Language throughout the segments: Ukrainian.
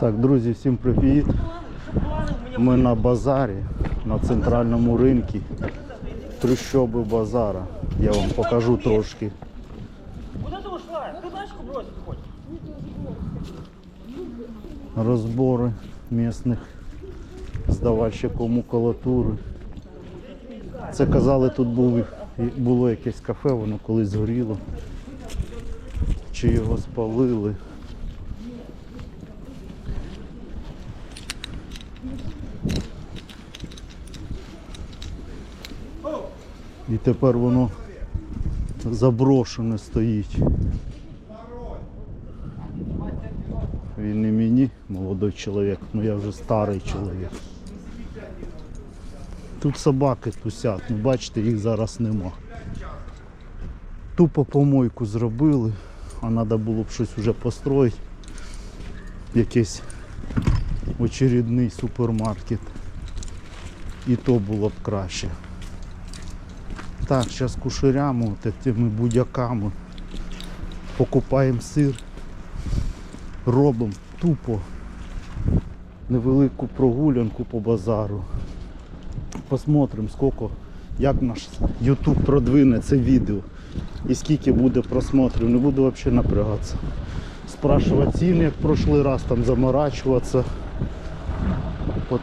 Так, друзі, всім привіт. Ми на базарі, на центральному ринку. Трущоби базара. Я вам покажу трошки. Куда ты ушла? Ты тачку бросить хочешь? Розбори місних здавальщиків макулатури. Це казали, тут був, було якесь кафе, воно колись згоріло. Чи його спалили. І тепер воно заброшене стоїть. Він не мені, молодий чоловік, ну я вже старий чоловік. Тут собаки тусять, ну бачите, їх зараз нема. Тупо помойку зробили, а треба було б щось вже построїти. Якийсь очередний супермаркет. І то було б краще. Так, зараз кушерями, от тими будяками. Покупаємо сир робимо тупо невелику прогулянку по базару. Посмотрим, скільки, як наш YouTube продвине це відео і скільки буде просмотрів. Не буду взагалі напрягатися. Спрашувати ціни, як в прошлий раз, там заморачуватися.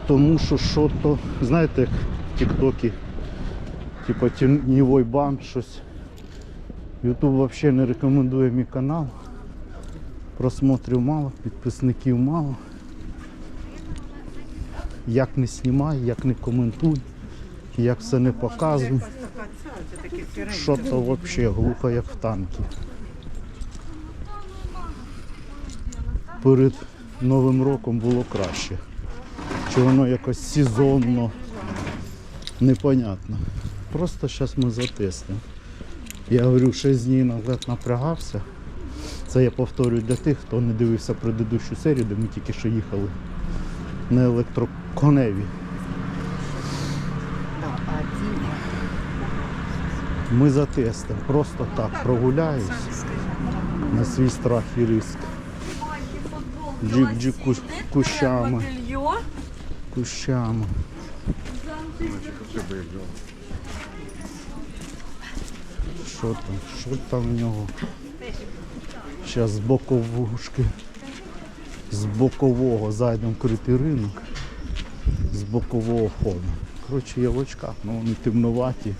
Тому що що то, знаєте, як в Тіктокі, типа тіньовий бан, щось. YouTube взагалі не рекомендує мій канал. Просмотрів мало, підписників мало. Як не знімай, як не коментуй, як все не показуй. Що то взагалі глухо, як в танки. Перед Новим роком було краще. Чи воно якось сезонно, непонятно. Просто зараз ми затиснемо. Я говорю, 6 днів назад напрягався. Це я повторюю для тих, хто не дивився предыдущу серію, де ми тільки що їхали на електроконеві. Ми затестимо, просто так прогуляюсь на свій страх і риск. Джик-джик кущ- кущами, кущами. Що там? Що там в нього? Зараз з боковушки. З бокового зайдемо критий ринок. З бокового входу. Коротше, є в очках, але вони темноваті.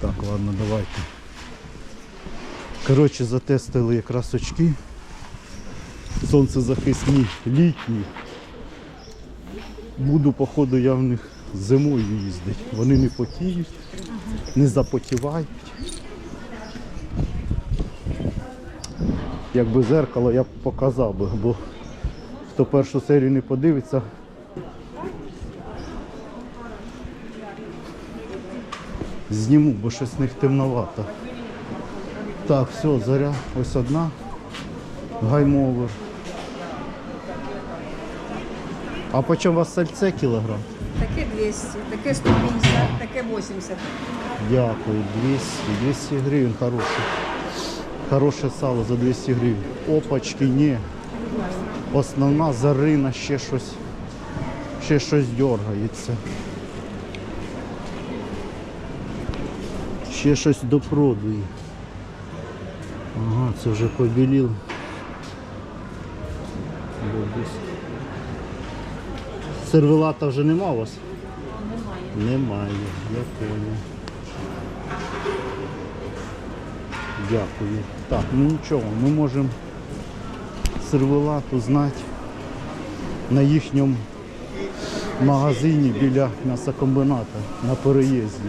Так, ладно, давайте. Коротше, затестили якраз очки. Сонцезахисні, літні. Буду, походу, я в них зимою їздити. Вони не потіють, не запотівають. Якби зеркало я б показав би, бо хто першу серію не подивиться. Зніму, бо щось в них темновато. Так, все, заря, ось одна. Гаймовер. А по чому у вас сальце кілограм? Таке 200, таке 150, таке 80. Дякую, 200, 200 гривень хороше. Хороше сало за 200 гривень. Опачки, ні. Основна зарина ще щось, ще щось дергається. Ще щось допродує. Ага, це вже побіліло. Сервелата вже нема у вас? Немає, я понял. Дякую. Так, ну нічого, ми можемо сервелат узнати на їхньому магазині біля м'ясокомбіната на переїзді.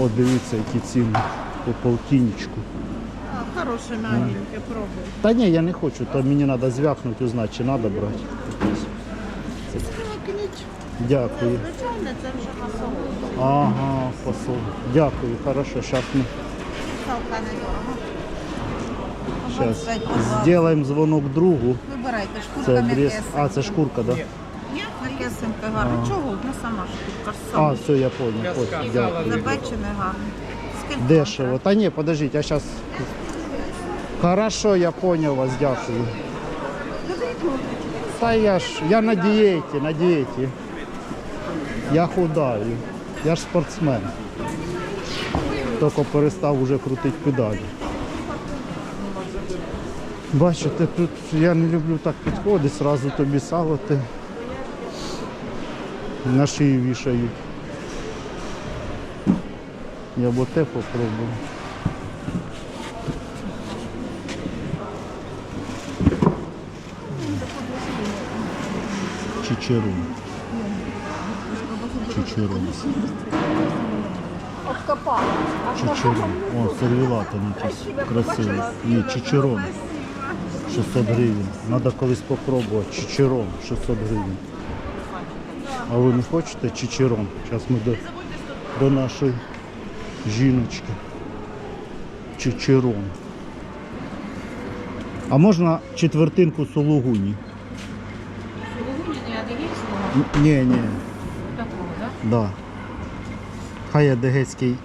О, дивіться, які ціни по полтинничку. Хороше мягеньке, пробуй. Та ні, я не хочу, то мені треба звякнути, узнати, чи треба брати. Дякую. Звичайно, це вже на. Ага, посол. Дякую, хорошо, зараз ми Ставка недорого. Сейчас 25 по 20. сделаем звонок другу. Вибирайте, шкурка м'якесенька. А, це шкурка, да? Ні, м'якесенька гарна. Чого? Ну сама шкурка ж А, все, я понял. понял. Дякую. Запечене. Скільки? Дешево. Та ні, подождіть, я зараз Хорошо, я понял вас, дякую. Та я ж, я на дієті, на дієті. Я худаю. Я ж спортсмен. Тільки перестав уже крутити педалі. Бачите, тут я не люблю так підходити, зразу тобі салати. На шию вішають. Я б оте попробую. Чичерун. Чичерун. Чичерун. О, сервіла там якийсь красивий. Ні, чичерон. 600 гривень. Надо колись попробувати. Чичерон 600 гривень. А ви не хочете чичерон? Зараз ми до, до нашої жіночки. Чичерон. А можна четвертинку сулугуні? Сулугуні адигейського Ні, ні. Да. Хай адегейський.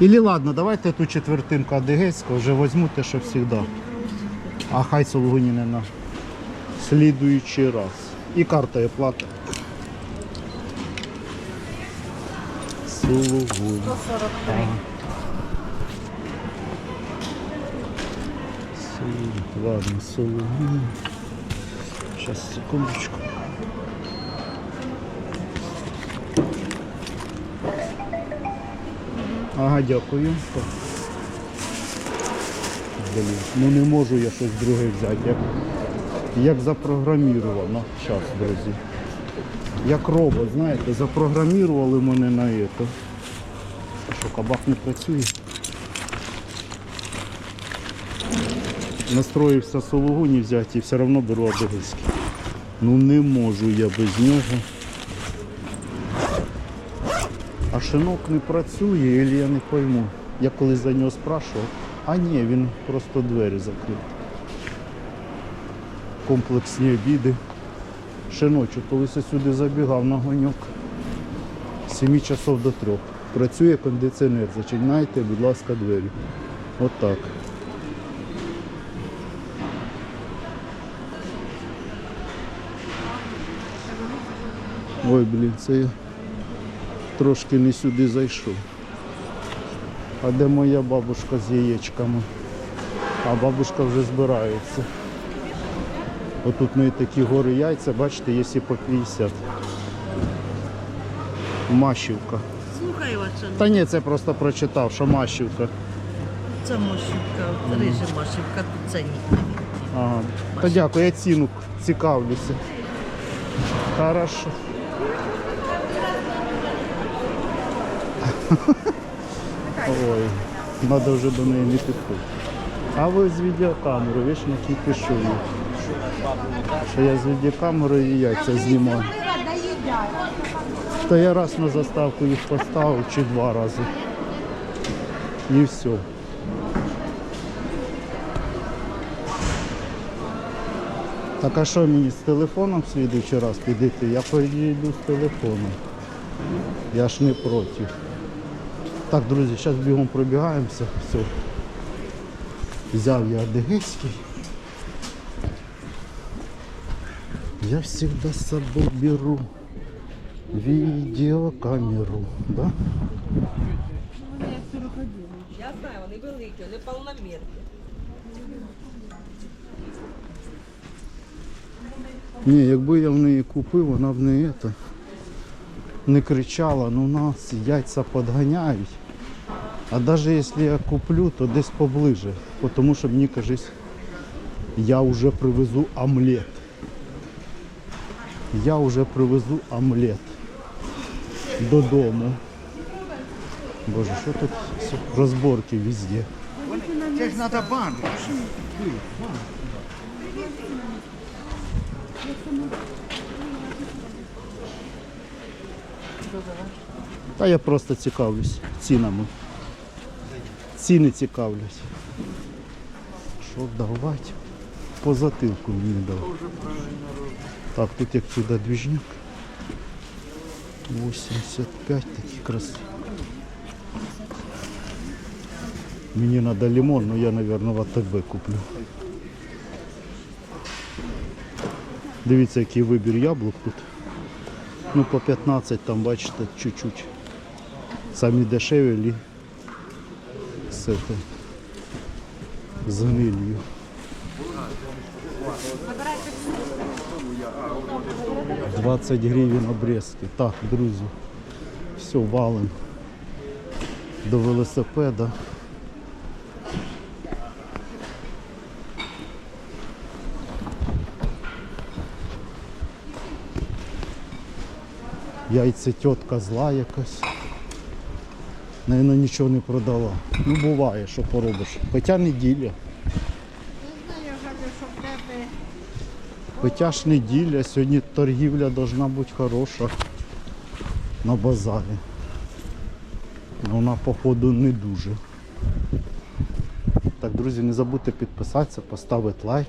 Или ладно, давайте ту четвертинку адегейського вже візьму те, що завжди. А хай Сулугуніни на слідуючий раз. І карта є плата. Сулугуні. 143. Сулугуні. Ладно, Сулугуні. Сейчас, секундочку. Ага, дякую. Блін, ну не можу я щось друге взяти. Як, як запрограміровано. Зараз, друзі. Як робот, знаєте, запрограмірували мене на це. Що, кабак не працює? Настроївся сологуні взяти і все одно беру адегейський. Ну не можу я без нього. А шинок не працює, або я не пойму. Я колись за нього спрашував. А ні, він просто двері закрив. Комплексні обіди. Шиночок, колись я сюди забігав на гоньок. З 7 часов до 3. Працює кондиціонер. Зачиняйте, будь ласка, двері. От так. Ой, блін, це трошки не сюди зайшов. А де моя бабушка з яєчками? А бабушка вже збирається. Отут неї такі гори яйця, бачите, є і по 50. Мащівка. Слухай, Ватсон, Та ні, це просто прочитав, що Мащівка. це Мошівка, рижа Мошівка, тут це ні. Ага. Та дякую, я ціну цікавлюся. Хорошо. Ой, треба вже до неї не підходити. А ви з відеокамерою, ви ж не пишу. Що я з відеокамерою і яйця знімаю. Та я раз на заставку їх поставив чи два рази. І все. Так а що мені з телефоном в раз підійти? Я поїду з телефоном. Я ж не проти. Так, друзі, зараз бігом пробігаємося. Все. Взяв я адегейський. Я всегда с собой беру видеокамеру, да? Я знаю, вони великі, вони повномірні. Ні, якби я в неї купив, вона б не это, не кричала, ну нас яйця подганяють. А навіть якщо я куплю, то десь поближе. бо Тому що мені кажись, я вже привезу омлет. Я вже привезу омлет додому. Боже, що тут розборки везде. Це ж треба банк. Та я просто цікавлюсь цінами. Ціни цікавлюсь. Що давати? По затилку мені дав. Так, тут як сюди двіжняк. 85 такі красиві. Мені треба лимон, але я, мабуть, в АТБ куплю. Дивіться, який вибір яблук тут. Ну, по 15 там, бачите, чуть-чуть. Самі дешеві з, з гнилью. Двадцять гривень обрезки. Так, друзі, все, валим до велосипеда. Яйця тітка зла якась. Наверно, нічого не продала. Ну буває, що поробиш. Хоча неділя. Хоча ж неділя, сьогодні торгівля должна бути хороша на базарі. Ну, Вона, походу, не дуже. Так, друзі, не забудьте підписатися, поставити лайк.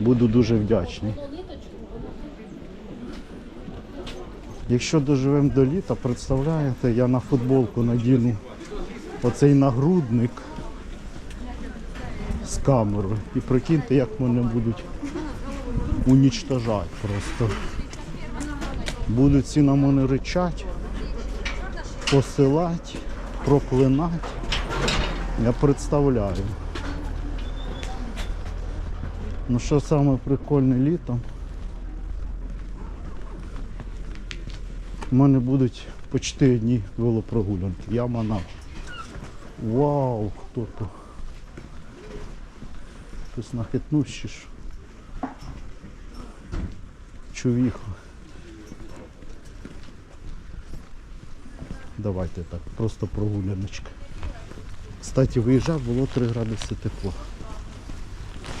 Буду дуже вдячний. Якщо доживемо до літа, представляєте, я на футболку надіну оцей нагрудник з камерою. І прикиньте, як мене будуть унічтожати просто. Будуть всі на мене ричати, посилати, проклинати. Я представляю. Ну що саме прикольне літом? У мене будуть по 4 дні велопрогулянки. Я манав. Вау, хто то? Хтось нахитнув чи ж. Чувіха. Давайте так, просто прогуляночка. Кстати, виїжджав, було 3 градуси тепло.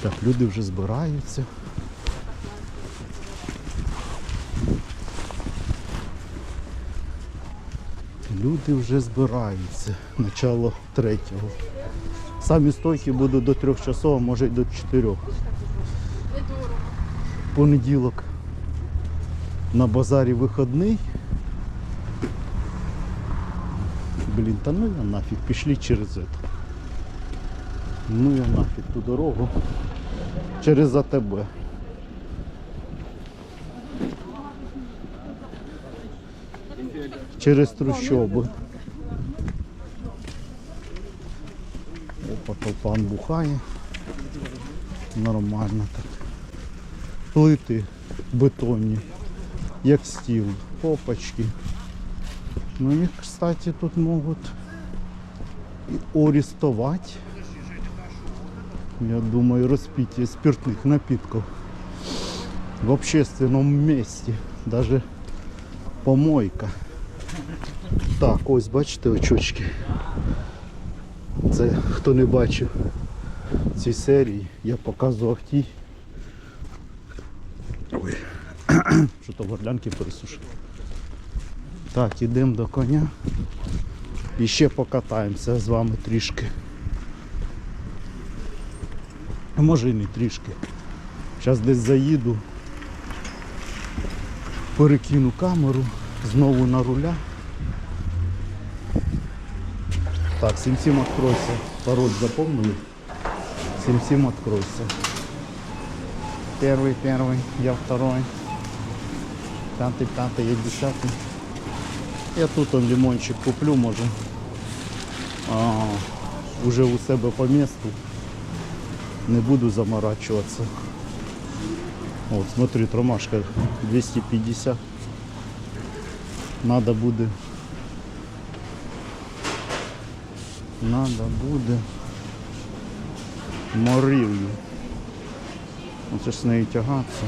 Так, люди вже збираються. Люди вже збираються. Начало третього. Самі стойки будуть до трьох часов, а може й до чотирьох. Понеділок на базарі вихідний. Блін, та ну я нафіг, пішли через це. Ну я нафіг ту дорогу. Через АТБ. Через трущоби. Опа, толпан бухає. Нормально так. Плити бетонні, як стіл, попочки. Ну їх, кстати, тут можуть і орестувати. Я думаю, розпиття спиртних напитків в общественном месте. Даже помойка. Так, ось бачите очочки. Це хто не бачив ці серії, я показував ті. Ой, що то горлянки пересушив. Так, ідемо до коня. І ще покатаємося з вами трішки. Може і не трішки. Зараз десь заїду, перекину камеру, знову на руля. Так, Сим-Сим откройся. Пароль запомнили? Сим-Сим откройся. Первый, первый, я второй. Пятый, пятый, я десятый. Я тут он лимончик куплю, може. А, уже у себе по месту. Не буду заморачиваться. Вот, смотри, ромашка 250. Надо буде. Надо буде. Морилью. Оце ж з нею тягатися.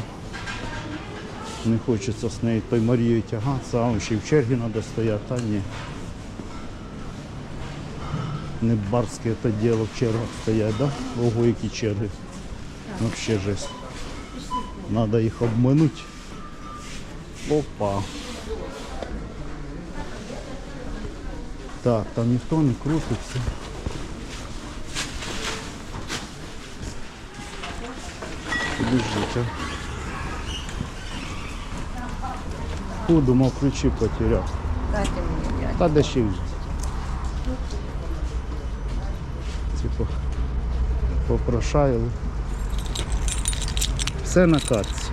Не хочеться з нею той Марією тягатися, а ще й в чергі треба стояти, а ні. Не барське це діло в чергах стоять, да? Ого, які черги. Вообще жесть. Надо їх обминути. Опа. Так, там ніхто не крутиться. Подождите. Фу, думав, ключі потеряв. Дайте мені дядь. Та де ще взяти? попрошаяли. Все на карті.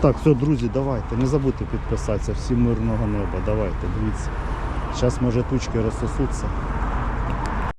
Так, все, друзі, давайте. Не забудьте підписатися. Всім мирного неба. Давайте, дивіться. Зараз може тучки розсосуться.